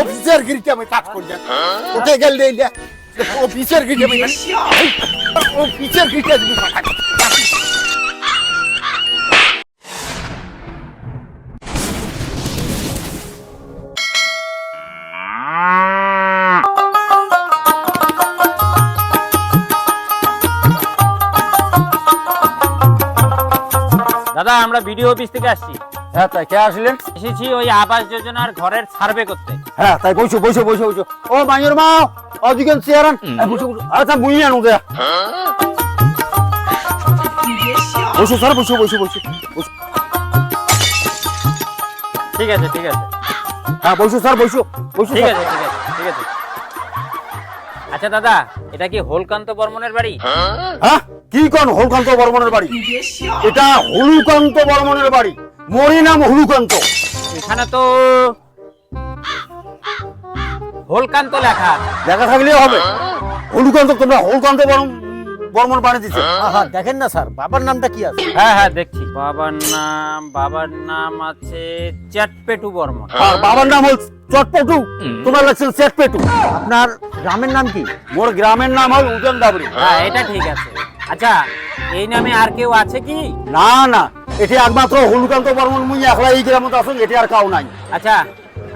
অফিসের গিরিতে আমি কাজ করি ওকে গেল অফিসের গিরিতে আমি অফিসের গিরিতে তুমি দাদা আমরা বিডিও অফিস থেকে আসছি। হ্যাঁ তাই কে আসলেন? এসেছি ওই আবাস যোজনার ঘরের সার্ভে করতে। হ্যাঁ তাই বসো বসো বসো বসো। ও মাইয়ের মা অধিকান চেয়ারান বসো বসো। আচ্ছা মুই আনো দে বসো স্যার বসো বসো বসো। বসো। ঠিক আছে ঠিক আছে। হ্যাঁ বসো স্যার বসো। বসো ঠিক আছে ঠিক আছে ঠিক আছে। আচ্ছা দাদা এটা কি হোলকান্ত বর্মনের বাড়ি? হ্যাঁ কি কোন হলকান্ত বর্মনের বাড়ি? এটা হলুকান্ত বর্মনের বাড়ি। মরি নাম হলুকান্ত। এখানে তো হোলকান্ত লেখা লেখা থাকলেও হবে। হলুকান্ত তোমরা হলকান্ত বর্ম বর্মন বানিয়ে দিচ্ছে আহা দেখেন না স্যার বাবার নামটা কি আছে? হ্যাঁ হ্যাঁ দেখছি। বাবার নাম বাবার নাম আছে চ্যাটপেটু বর্মন। আর বাবার নাম হল চটপটু। তোমার লাগছে চেটপেটু আপনার গ্রামের নাম কি? মোর গ্রামের নাম হল উদন দাবড়ি। হ্যাঁ এটা ঠিক আছে। আচ্ছা এই নামে আর কেউ আছে কি? না না। এটি একমাত্র হলুকান্ত বর্মন মুই একলা এই গ্রামত আসুন এটি আর কাউ নাই। আচ্ছা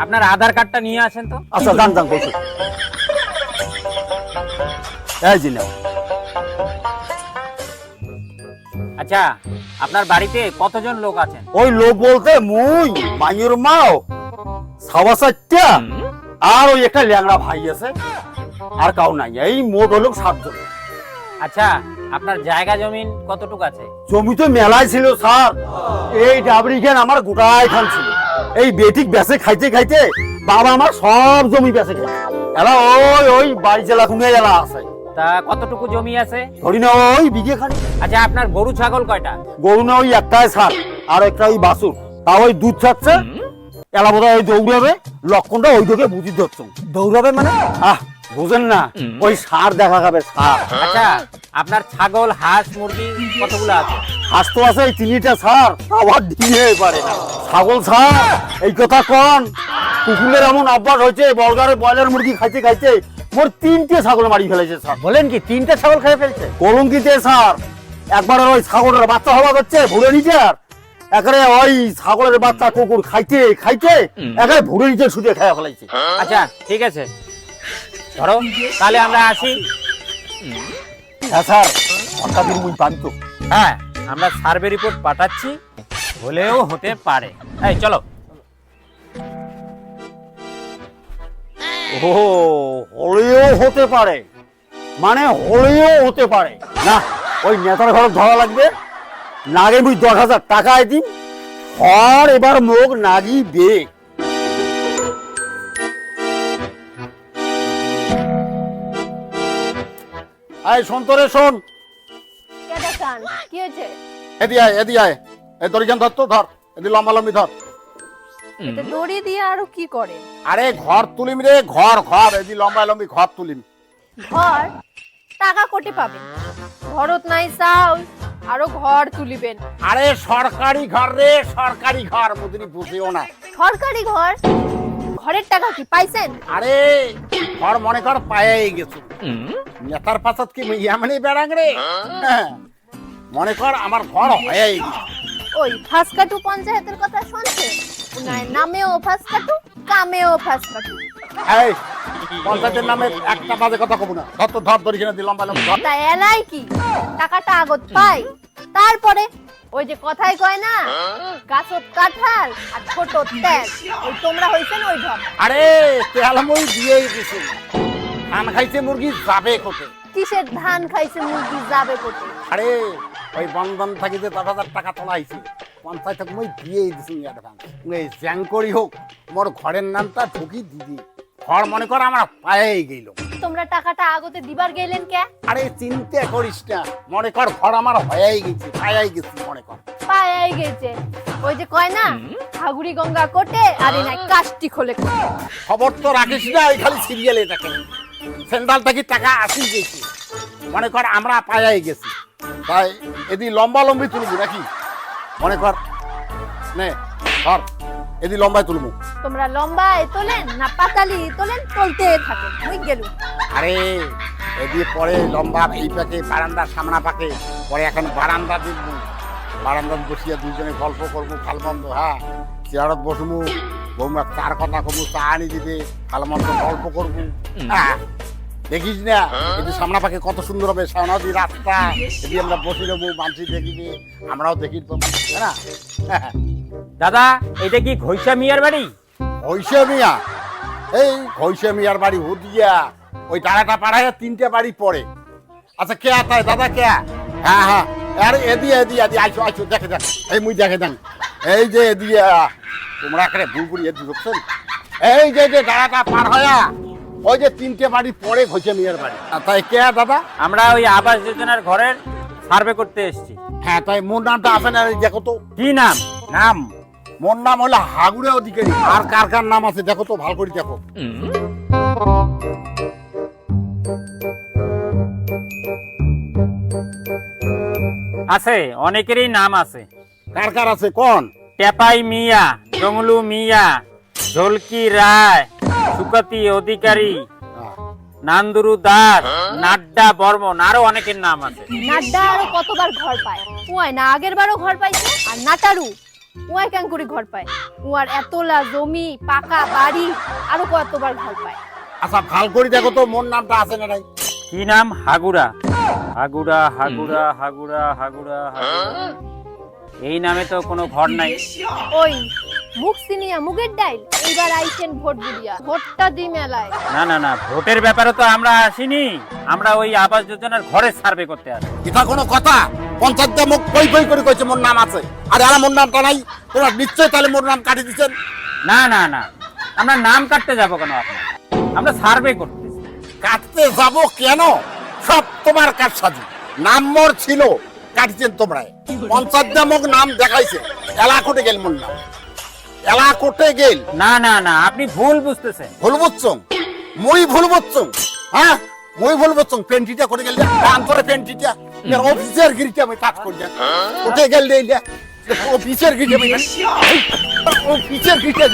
আপনার আধার কার্ডটা নিয়ে আসেন তো। আচ্ছা দান দান বসো এই যে নাও। আচ্ছা আপনার বাড়িতে কতজন লোক আছেন? ওই লোক বলতে মুই মাইয়ের মাও সাওয়া আর ওই একটা ল্যাংড়া ভাই আছে আর কাউ নাই। এই মোট হলো সাতজন। আচ্ছা আপনার জায়গা জমিন কতটুকু আছে? জমি তো মেলায় ছিল স্যার। এই ডাবরি খান আমার গোটাই খান ছিল। এই বেটিক বেসে খাইতে খাইতে বাবা আমার সব জমি বেসে খাই এলা ওই ওই বাড়ি জেলা কুমিয়া জেলা আছে। তা কতটুকু জমি আছে? ধরি না ওই বিঘে খানি। আচ্ছা আপনার গরু ছাগল কয়টা? গরু না ওই একটাই সার আর একটা ওই বাসুর তা ওই দুধ ছাড়ছে। এলা বোধহয় ওই দৌড়াবে। লক্ষণটা ওই দিকে বুঝি ধরছ। দৌড়াবে মানে? আহ বুঝেন না? ওই সার দেখা যাবে সার। আচ্ছা আপনার ছাগল হাঁস মুরগি কতগুলো আছে? হাঁস তো আছে এই তিনটা সার। আবার দিয়ে পারে না। ছাগল সার এই কথা কন। কুকুরের এমন অভ্যাস হয়েছে বলগারে ব্রয়লার মুরগি খাইতে খাইতে মোর তিনটে ছাগল মারি ফেলেছে স্যার। বলেন কি তিনটে ছাগল খেয়ে ফেলছে? কলঙ্কিতে স্যার। একবার ওই ছাগলের বাচ্চা হওয়া হচ্ছে ভুলে নিচে আর। একেবারে ওই ছাগলের বাচ্চা কুকুর খাইতে খাইতে একেবারে ভুলে নিচে শুতে খেয়ে ফেলাইছে। আচ্ছা ঠিক আছে। ধরো তাহলে আমরা আসি। হ্যাঁ স্যার ঘণ্টা দিন মুই পান তো। হ্যাঁ আমরা সার্ভে রিপোর্ট পাঠাচ্ছি হলেও হতে পারে। এই চলো। ও হলেও হতে পারে। মানে হলেও হতে পারে। না ওই নেতার ঘর ধরা লাগবে। নাগে মুই দশ হাজার টাকা দিন আর এবার মুখ নাগি বে আয় সন্তরে শোন। কেডা কান কি হয়েছে? এদি আয় এদি আয়। এ দরিখান ধর তো ধর। এদি লম্বা লম্বি ধর। এটা দড়ি দিয়ে আরও কি করে? আরে ঘর তুলিম রে ঘর ঘর। এদি লম্বা লম্বি ঘর তুলিম। ঘর? টাকা কোটি পাবেন। ঘরত নাই চাউল আরও ঘর তুলিবেন। আরে সরকারি ঘর রে সরকারি ঘর মুদিনি বুঝিও না। সরকারি ঘর? ঘরের টাকা কি পাইছেন? আরে ঘর মনে কর পায়াই গেছে। নেতার পাশত কি ইয়ামানি বেড়াং রে? হ্যাঁ। মনে কর আমার ঘর হয়াই গেছে। ওই ফাঁসকাটু পঞ্চায়েতের কথা শুনছে? উনার নামেও ফাঁসকাটু কামেও ফাসকাটু এই পঞ্চায়েতের নামে একটা বাজে কথা কব না। ধর তো ধর ধরি কিনা দিলাম ধর তা এলাই কি? টাকাটা আগত পাই। তারপরে ওই যে কথাই কয় না গাছত কাঁঠাল আর ছোট তেল। ওই তোমরা হইছেন ওই ঢপ। আরে তেল মই দিয়েই দিছি। ধান খাইছে মুরগি যাবে কোটে কিসের ধান খাইছে মুরগি যাবে কোটে আরে ওই বন্ধন থাকি যে দশ হাজার টাকা তোলা হয়েছে পঞ্চায়েত মই দিয়েই দিছি অ্যাডভান্স এই জ্যাঙ্করি হোক মোর ঘরের নামটা ঢুকি দিদি। ঘর মনে কর আমার পায়েই গেল তোমরা টাকাটা আগতে দিবার গেলেন কে? আরে চিন্তা করিস না। মনে কর ঘর আমার হয়েই গেছে পায়াই গেছি মনে কর। পায়াই গেছে। ওই যে কয় না হাগুড়ি গঙ্গা কোটে আর এই নাই কাষ্টি খোলে। খবর তো রাখিস না এই খালি সিরিয়ালে থাকে সেন্ট্রাল থেকে টাকা আসি গেছে? মনে কর আমরা পায়াই গেছি। তাই এদি লম্বা লম্বি তুলবি নাকি? মনে কর নে ধর এদি লম্বায় তুলবো। তোমরা লম্বায় তোলেন না পাতালি তোলেন চলতে থাকেন মুই গেলু আরে এদি পরে লম্বা এই পাকে বারান্দার সামনা পাকে পরে এখন বারান্দা দিব বারান্দা বসিয়া দুজনে গল্প করব ভালো মন্দ হ্যাঁ চেয়ারত বসবো বৌমা চার কথা কমু চা আনি দিবে ভালো মন্দ গল্প করব। হ্যাঁ? দেখিস না? এদি সামনা পাকে কত সুন্দর হবে সামনাদি রাস্তা। এদি আমরা বসে নেব মানসি দেখিবে আমরাও দেখি পাবো তাই না? হ্যাঁ দাদা এটা কি ঘৈষা মিয়ার বাড়ি? হইসে মিয়া। এই হইসে মিয়ার বাড়ি হুদিয়া। ওই টাকাটা পাড়াইয়া তিনটে বাড়ি পড়ে। আচ্ছা কে আতায়? দাদা কে? হ্যাঁ হ্যাঁ। আরে এদি এদি এদি আইসো আইসো দেখে দেন এই মুই দেখে দেন এই যে এদিয়া তোমরা এখানে বুলবুলি এদি ঢুকছেন এই যে যে টাকাটা পার হয়া ওই যে তিনটে বাড়ি পড়ে হইসে মিয়ার বাড়ি। তাই কে দাদা? আমরা ওই আবাস যোজনার ঘরের সার্ভে করতে এসেছি। হ্যাঁ তাই মোর নামটা আছে না দেখো তো। কি নাম? নাম? মোর নাম হলো হাগুড়ে অধিকারী আর কার কার নাম আছে দেখো তো ভালো করে দেখো। আছে অনেকেরই নাম আছে। কার কার আছে কোন? টেপাই মিয়া জংলু মিয়া ঝলকি রায় সুকাতি অধিকারী নান্দুরু দাস নাড্ডা বর্মন আরও অনেকের নাম আছে। নাড্ডা আরও কতবার ঘর পায়? উয়াই না আগের বারও ঘর পাইছে? আর নাটারু? উয়াই কেন করে ঘর পায়। উয়ার এতলা জমি পাকা বাড়ি আরও কতবার ঘর পায়। আচ্ছা ভালো করে দেখো তো মোর নামটা আছে না নাই? কি নাম? হাগুরা হাগুরা হাগুরা হাগুরা হাগুরা হাগুড়া। এই নামে তো কোনো ঘর নাই। ওই মুখ সিনিয়া মুগের ডাইল। এইবার আইছেন ভোট বুড়িয়া ভোটটা দি মেলায়। না না না ভোটের ব্যাপারে তো আমরা আসিনি। আমরা ওই আবাস যোজনার ঘরের সার্ভে করতে আসি। এটা কোনো কথা? পঞ্চায়েত মুখ কই কই করে কইছে মোর নাম আছে। আর আর মোর নামটা নাই। তোমরা নিশ্চয় তাহলে মোর নাম কাটি দিচ্ছেন না না না আমরা নাম কাটতে যাব কেন আপনার? আমরা সার্ভে করতেছি কাটতে যাব কেন? সব তোমার কাজ সাজু। নাম মোর ছিল কাটিছেন তোমরা পঞ্চায়েত মুখ নাম দেখাইছে। এলা কোটে গেল মোর নাম। এলা কোটে গেল। না না না আপনি ভুল বুঝতেছেন। ভুল বুঝছং? মই ভুল বুঝছং? হ্যাঁ? মই ভুল বুঝছং? পেন্টিটা করে গেল। আন্তরে পেন্টিটা অফিসের গিরিটা আমি কাজ করি। কোটে গেল দেইলা অফিসের গিরিটা আমি অফিসের গিরিটা